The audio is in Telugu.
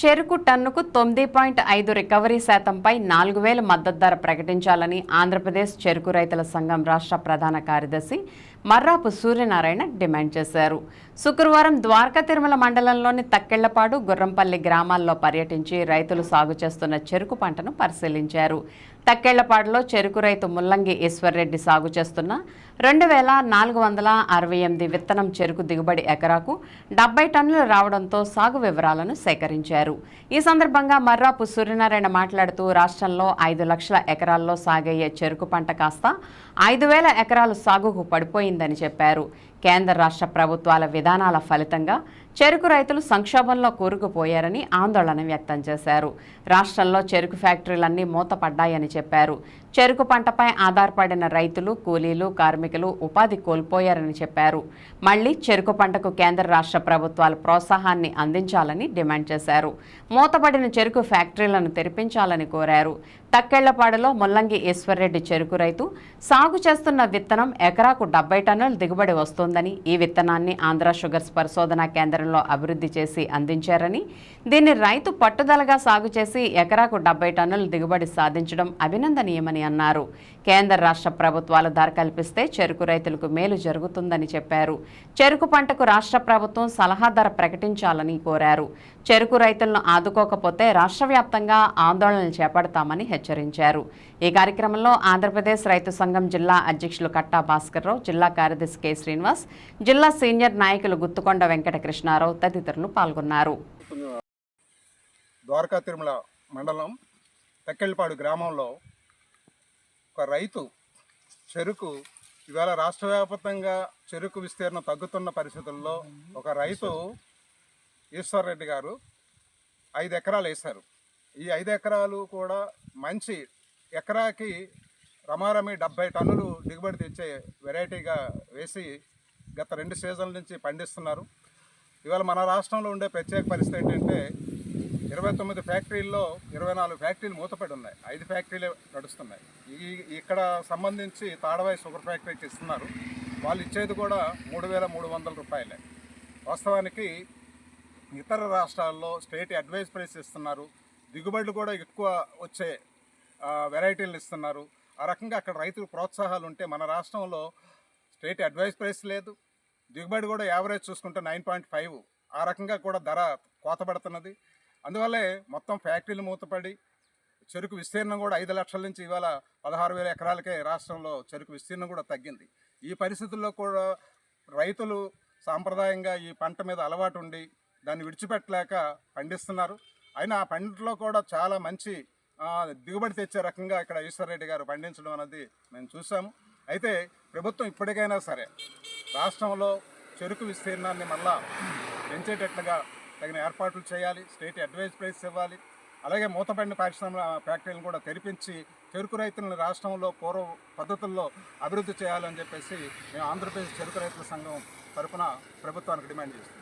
చెరుకు టన్నుకు తొమ్మిది పాయింట్ ఐదు రికవరీ శాతంపై నాలుగు వేల మద్దతు ధర ప్రకటించాలని ఆంధ్రప్రదేశ్ చెరుకు రైతుల సంఘం రాష్ట్ర ప్రధాన కార్యదర్శి మర్రాపు సూర్యనారాయణ డిమాండ్ చేశారు. శుక్రవారం ద్వారకా తిరుమల మండలంలోని తక్కెళ్ళపాడు గుర్రంపల్లి గ్రామాల్లో పర్యటించి రైతులు సాగు చేస్తున్న చెరుకు పంటను పరిశీలించారు. తక్కెళ్ళపాడులో చెరుకు రైతు ముల్లంగి ఈశ్వర్రెడ్డి సాగు చేస్తున్న రెండు వేల నాలుగు వందల అరవై ఎనిమిది విత్తనం చెరుకు దిగుబడి ఎకరాకు డెబ్బై టన్నులు రావడంతో సాగు వివరాలను సేకరించారు. ఈ సందర్భంగా మర్రాపు సూర్యనారాయణ మాట్లాడుతూ రాష్ట్రంలో ఐదు లక్షల ఎకరాల్లో సాగయ్యే చెరుకు పంట కాస్త ఐదు వేల ఎకరాలు సాగుకు పడిపోయింది. అర్థమైందని చెప్పారు. కేంద్ర రాష్ట్ర ప్రభుత్వాల విధానాల ఫలితంగా చెరుకు రైతులు సంక్షోభంలో కూరుకుపోయారని ఆందోళన వ్యక్తం చేశారు. రాష్ట్రంలో చెరుకు ఫ్యాక్టరీలన్నీ మూతపడ్డాయని చెప్పారు. చెరుకు పంటపై ఆధారపడిన రైతులు కూలీలు కార్మికులు ఉపాధి కోల్పోయారని చెప్పారు. మళ్ళీ చెరుకు పంటకు కేంద్ర రాష్ట్ర ప్రభుత్వాలు ప్రోత్సాహాన్ని అందించాలని డిమాండ్ చేశారు. మూతపడిన చెరుకు ఫ్యాక్టరీలను తెరిపించాలని కోరారు. తక్కెళ్ళపాడులో ముల్లంగి ఈశ్వర్రెడ్డి చెరుకు రైతు సాగు చేస్తున్న విత్తనం ఎకరాకు డెబ్బై టన్నుల దిగుబడి వస్తోందని ఈ విత్తనాన్ని ఆంధ్ర షుగర్స్ పరిశోధనా కేంద్రంలో అభివృద్ధి చేసి అందించారని దీన్ని రైతు పట్టుదలగా సాగు చేసి ఎకరాకు డెబ్బై టన్నుల దిగుబడి సాధించడం అభినందనీయమని అన్నారు. కేంద్ర రాష్ట్ర ప్రభుత్వాలు ధర కల్పిస్తే చెరుకు రైతులకు మేలు జరుగుతుందని చెప్పారు. చెరుకు పంటకు రాష్ట్ర ప్రభుత్వం సలహా ధర ప్రకటించాలని కోరారు. చెరుకు రైతులను ఆదుకోకపోతే రాష్ట్ర వ్యాప్తంగా ఆందోళనలు చేపడతామని హెచ్చరించారు. ఈ కార్యక్రమంలో ఆంధ్రప్రదేశ్ రైతు సంఘం జిల్లా అధ్యక్షులు కట్టా భాస్కర్రావు జిల్లా కార్యదర్శి కె శ్రీనివాస్ జిల్లా సీనియర్ నాయకులు గుత్తుకొండ వెంకటకృష్ణ కృష్ణారావు తదితరులు పాల్గొన్నారు. ద్వారకా తిరుమల మండలం తెక్కెళ్ళపాడు గ్రామంలో ఒక రైతు చెరుకు ఇవాళ రాష్ట్ర వ్యాప్తంగా చెరుకు విస్తీర్ణం తగ్గుతున్న పరిస్థితుల్లో ఒక రైతు ఈశ్వర్ రెడ్డి గారు ఐదు ఎకరాలు వేశారు. ఈ ఐదు ఎకరాలు కూడా మంచి ఎకరాకి రమారమి డెబ్బై టన్నులు దిగుబడి తెచ్చే వెరైటీగా వేసి గత రెండు సీజన్ల నుంచి పండిస్తున్నారు. ఇవాళ మన రాష్ట్రంలో ఉండే ప్రత్యేక పరిస్థితి ఏంటంటే ఇరవై తొమ్మిది ఫ్యాక్టరీల్లో ఇరవై నాలుగు ఫ్యాక్టరీలు మూతపడి ఉన్నాయి. ఐదు ఫ్యాక్టరీలే నడుస్తున్నాయి. ఈ ఇక్కడ సంబంధించి తాడవాయి షుగర్ ఫ్యాక్టరీకి ఇస్తున్నారు వాళ్ళు ఇచ్చేది కూడా మూడు వేల మూడు వందల రూపాయలే. వాస్తవానికి ఇతర రాష్ట్రాల్లో స్టేట్ అడ్వైస్ ప్రైస్ ఇస్తున్నారు. దిగుబడులు కూడా ఎక్కువ వచ్చే వెరైటీలు ఇస్తున్నారు. ఆ రకంగా అక్కడ రైతులు ప్రోత్సాహాలు ఉంటే మన రాష్ట్రంలో స్టేట్ అడ్వైస్ ప్రైస్ లేదు. దిగుబడి కూడా యావరేజ్ చూసుకుంటే నైన్ పాయింట్ ఫైవ్ ఆ రకంగా కూడా ధర కోతపడుతున్నది అందువల్లే మొత్తం ఫ్యాక్టరీలు మూతపడి చెరుకు విస్తీర్ణం కూడా ఐదు లక్షల నుంచి ఇవాళ పదహారు వేల ఎకరాలకే రాష్ట్రంలో చెరుకు విస్తీర్ణం కూడా తగ్గింది. ఈ పరిస్థితుల్లో కూడా రైతులు సాంప్రదాయంగా ఈ పంట మీద అలవాటు ఉండి దాన్ని విడిచిపెట్టలేక పండిస్తున్నారు. అయినా ఆ పంటలో కూడా చాలా మంచి దిగుబడి తెచ్చే రకంగా ఇక్కడ ఈశ్వర్రెడ్డి గారు పండించడం అనేది మేము చూసాము అయితే ప్రభుత్వం ఇప్పటికైనా సరే రాష్ట్రంలో చెరుకు విస్తీర్ణాన్ని మళ్ళా పెంచేటట్లుగా తగిన ఏర్పాట్లు చేయాలి స్టేట్ అడ్వైజ్ ప్రైస్ ఇవ్వాలి. అలాగే మూతపడిన పరిశ్రమల ఫ్యాక్టరీలను కూడా తెరిపించి చెరుకు రైతులను రాష్ట్రంలో పూర్వ పద్ధతుల్లో అభివృద్ధి చేయాలని చెప్పేసి మేము ఆంధ్రప్రదేశ్ చెరుకు రైతుల సంఘం తరఫున ప్రభుత్వానికి డిమాండ్ చేస్తున్నాం.